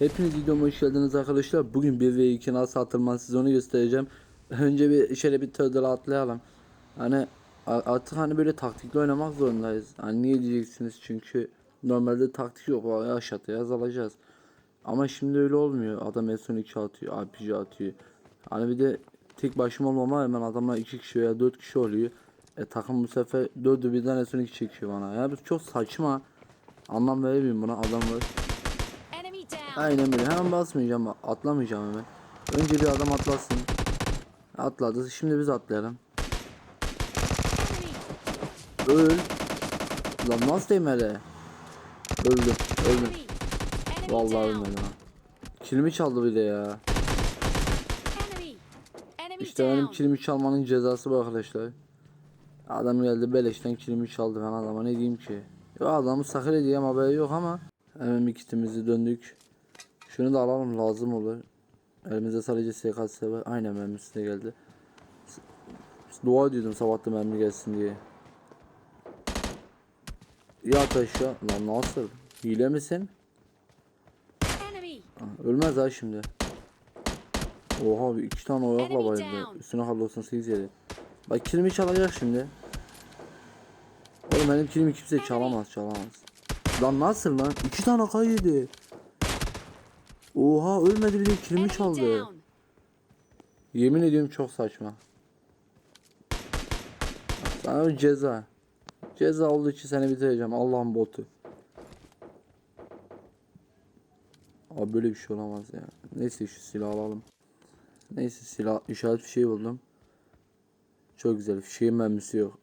Hepiniz videoma hoş geldiniz arkadaşlar. Bugün 1 ve 2 nasıl atılmaz size onu göstereceğim. Önce bir şöyle bir tadını atlayalım. Hani artık hani böyle taktikli oynamak zorundayız. Hani niye diyeceksiniz çünkü normalde taktik yok. O aşağıya alacağız. Ama şimdi öyle olmuyor. Adam S12 atıyor, RPG atıyor. Hani bir de tek başıma olmama hemen adamlar 2 kişi veya 4 kişi oluyor. E takım bu sefer 4'ü birden S12 çekiyor bana. Ya bu çok saçma. Anlam veremiyorum buna adam var. Enemy down. Aynen böyle. Hemen basmayacağım. Atlamayacağım hemen. Önce bir adam atlasın. Atladı. Şimdi biz atlayalım. Öl. Lan nasıl değmeli? Öldüm. Öldüm. Vallahi ölmedim ha. Kilimi çaldı bir de ya. İşte benim kilimi çalmanın cezası bu arkadaşlar. Adam geldi beleşten kilimi çaldı ben adama ne diyeyim ki. Ya adamı sakır edeyim haberi yok ama. Hemen bir kitimizi döndük. Şunu da alalım lazım olur. Elimizde sadece SKS var. Aynen mermisi de geldi. Dua ediyordum sabahta mermi gelsin diye. Yat aşağı. Lan nasıl? Hile misin? Ha, Ölmez ha şimdi. Oha bir iki tane oyakla Enemy bayıldı. Üstüne hallolsun 8 yedi. Bak kilimi çalacak şimdi. Oğlum benim kilimi kimse çalamaz çalamaz. Lan nasıl lan? İki tane kaydı. Oha ölmedi bir de kilimi çaldı. Yemin ediyorum çok saçma. Sana bir ceza. Ceza olduğu için seni bitireceğim. Allah'ın botu. Abi böyle bir şey olamaz ya. Neyse şu silahı alalım. Neyse silah işaret fişeği buldum. Çok güzel. Fişeğin mermisi yok.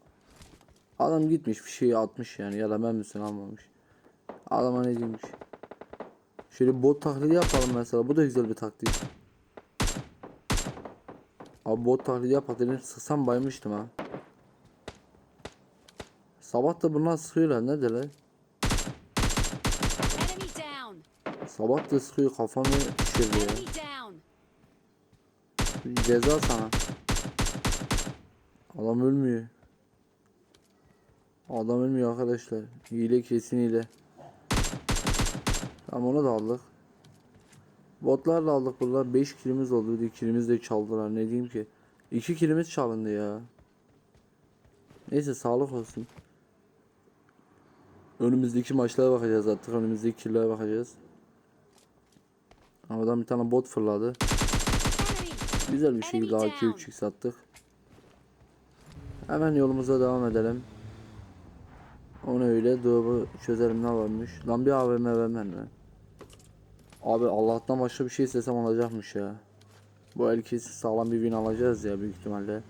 Adam gitmiş fişeği atmış yani ya da mermisini almamış. Adama ne diyeyim ki? Şöyle bot taklidi yapalım mesela. Bu da güzel bir taktik. Abi bot taklidi yapak dedim sıksam baymıştım ha. Sabah da bunlar sıkıyorlar ne derler? Enemy down. Sabah da sıkıyor kafamı şişirdi ya. Ceza sana. Adam ölmüyor. Adam ölmüyor arkadaşlar. Hile kesin hile. Tamam onu da aldık. Botlarla aldık bunlar 5 kilimiz oldu. Bir kilimiz de çaldılar ne diyeyim ki. 2 kilimiz çalındı ya. Neyse sağlık olsun. Önümüzdeki maçlara bakacağız artık. Önümüzdeki killere bakacağız. Oradan bir tane bot fırladı. Güzel bir şekilde Enemy AK down. 3 sattık. Hemen yolumuza devam edelim. Onu öyle doğru çözelim ne varmış. Lan bir AVM vermem mi? Abi Allah'tan başka bir şey istesem olacakmış ya. Bu el kesin sağlam bir win alacağız ya büyük ihtimalle.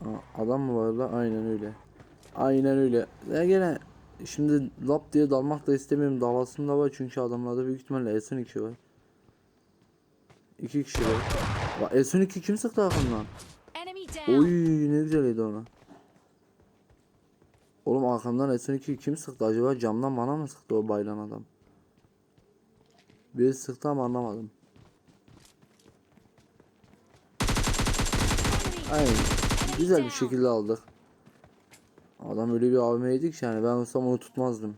Aa, Adam mı var la? Aynen öyle. Aynen öyle. Ya gene şimdi lap diye dalmak da istemiyorum. Dalasım da var çünkü adamlarda büyük ihtimalle S12 var. İki kişi var. Bak S12 kim sıktı down. Oy ne güzeliydi ona. Oğlum arkamdan S12 kim sıktı acaba camdan bana mı sıktı o baylan adam? Biri sıktı ama anlamadım. Aynen. Güzel bir şekilde aldık. Adam öyle bir AVM yedik ki yani ben olsam onu tutmazdım.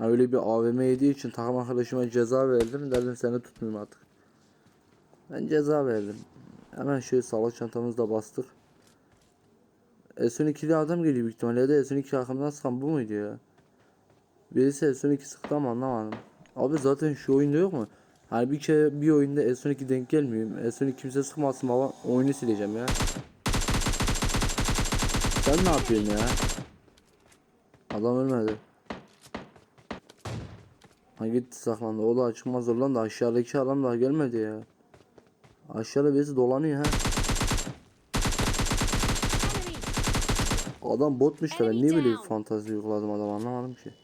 Yani öyle bir AVM yediği için takım arkadaşıma ceza verdim derdim seni tutmayayım artık. Ben ceza verdim. Hemen şöyle sağlık çantamızı da bastık. S12'li adam geliyor büyük ihtimalle ya da S12 arkamdan sıkan bu muydu ya? Birisi S12 sıktı ama anlamadım. Abi zaten şu oyunda yok mu? Hani bir kere bir oyunda S12 denk gelmiyor. S12 kimse sıkmasın baba oyunu sileceğim ya. Sen ne yapıyorsun ya? Adam ölmedi. Ha gitti saklandı. O da açılmaz olan da aşağıdaki adam daha gelmedi ya. Aşağıda birisi dolanıyor ha. Adam botmuş da ben niye böyle bir fantazi uyguladım adam anlamadım ki.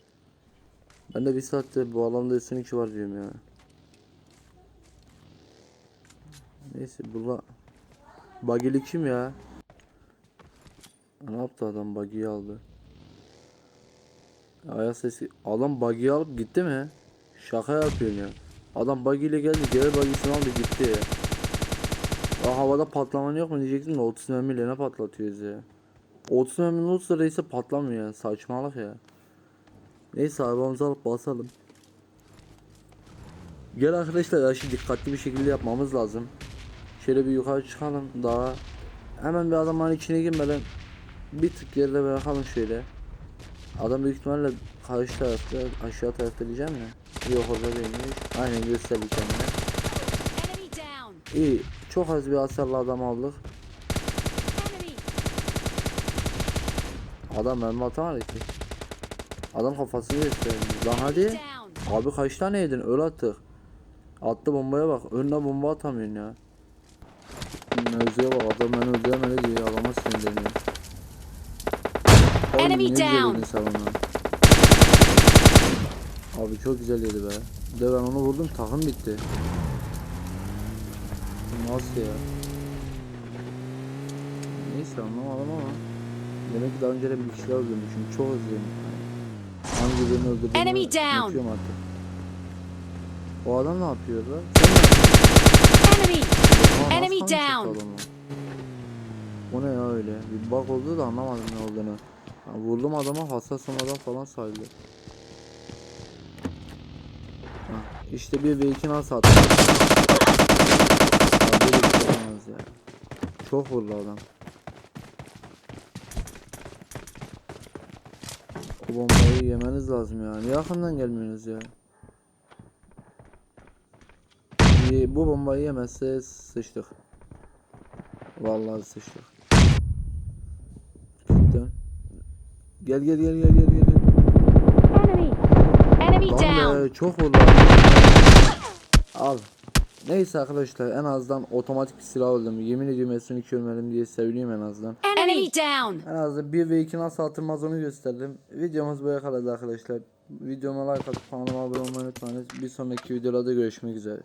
Ben de bir saatte bu alanda S12 var diyorum ya. Neyse burada Bagili kim ya? Ne yaptı adam buggy'yi aldı. Ayak sesi adam buggy'yi alıp gitti mi? Şaka yapıyorsun ya. Adam buggy ile geldi geri buggy'sini aldı gitti ya. Ya havada patlaman yok mu diyecektim de 30 mermiyle ne patlatıyoruz ya. 30 merminin olursa reise patlamıyor yani saçmalık ya. Neyse arabamızı alıp basalım. Gel arkadaşlar ya şimdi dikkatli bir şekilde yapmamız lazım. Şöyle bir yukarı çıkalım daha. Hemen bir adamın içine girmeden bir tık geride bırakalım şöyle. Adam büyük ihtimalle karşı tarafta aşağı tarafta diyeceğim ya. Yok orada değilmiş. Aynen gösterdi kendine. İyi. Çok az bir hasarlı adam aldık. Enemy. Adam mermi atamadı ki. Adam kafasını gösterdi. Lan hadi. Abi kaç tane yedin? Öl attık. Attı bombaya bak. Önüne bomba atamıyorsun ya. Mevzuya bak. Adam beni öldüremedi diye adama sinirleniyor. Oğlum, Enemy ne güzel down. yedin sen onu. Abi çok güzel yedi be. Bir de ben onu vurdum takım bitti. Nasıl ya? Neyse anlamadım ama. Demek ki daha önce de bir kişiler öldürmüşüm. Çok özledim. Hangi birini öldürdüğümü Enemy down. unutuyorum artık. O adam ne yapıyor lan? Sen ne yapıyorsun? Enemy. Nasıl Enemy tanıştık down. adamı? O ne ya öyle? Bir bak oldu da anlamadım ne olduğunu. Ha, vurdum adama hassas olmadan falan sayıldı. Ha, işte bir V2 nasıl attı? Ya böyle bir şey olamaz ya. Çok vurdu adam. O bombayı yemeniz lazım ya. Niye yakından gelmiyorsunuz ya? Bu bombayı yemezse sıçtık. Vallahi sıçtık. Gittim. Gel gel gel gel gel gel. Enemy. Enemy down. be çok vurdu. Al. Neyse arkadaşlar en azından otomatik bir silah oldum. Yemin ediyorum S12 ölmedim diye seviniyorum en azından. Enemy down. En azından 1 ve 2 nasıl atılmaz onu gösterdim. Videomuz buraya kadar arkadaşlar. Videoma like atıp kanalıma abone olmayı unutmayın. Bir sonraki videolarda görüşmek üzere.